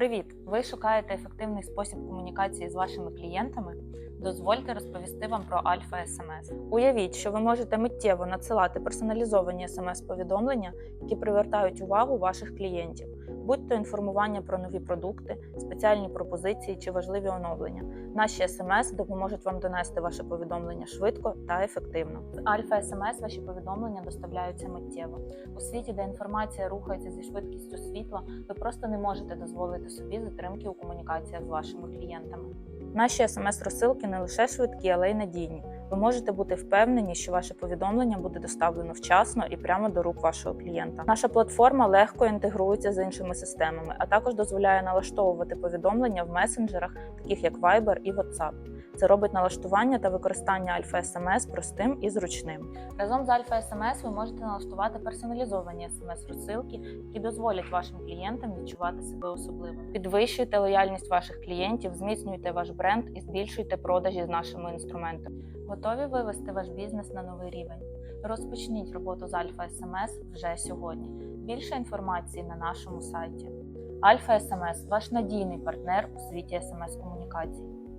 Привіт! Ви шукаєте ефективний спосіб комунікації з вашими клієнтами? Дозвольте розповісти вам про Альфа СМС. Уявіть, що ви можете миттєво надсилати персоналізовані смс-повідомлення, які привертають увагу ваших клієнтів, будь то інформування про нові продукти, спеціальні пропозиції чи важливі оновлення. Наші смс допоможуть вам донести ваше повідомлення швидко та ефективно. З Альфа СМС ваші повідомлення доставляються миттєво. У світі, де інформація рухається зі швидкістю світла, ви просто не можете дозволити собі затримки у комунікаціях з вашими клієнтами. Наші смс-розсилки не лише швидкі, але й надійні. Ви можете бути впевнені, що ваше повідомлення буде доставлено вчасно і прямо до рук вашого клієнта. Наша платформа легко інтегрується з іншими системами, а також дозволяє налаштовувати повідомлення в месенджерах, таких як Viber і WhatsApp. Це робить налаштування та використання Альфа СМС простим і зручним. Разом з Альфа СМС ви можете налаштувати персоналізовані смс-розсилки, які дозволять вашим клієнтам відчувати себе особливими. Підвищуйте лояльність ваших клієнтів, зміцнюйте ваш бренд і збільшуйте продажі з нашими інструментами. Готові вивести ваш бізнес на новий рівень? Розпочніть роботу з Альфа СМС вже сьогодні. Більше інформації на нашому сайті. Альфа СМС ваш надійний партнер у світі смс-комунікацій.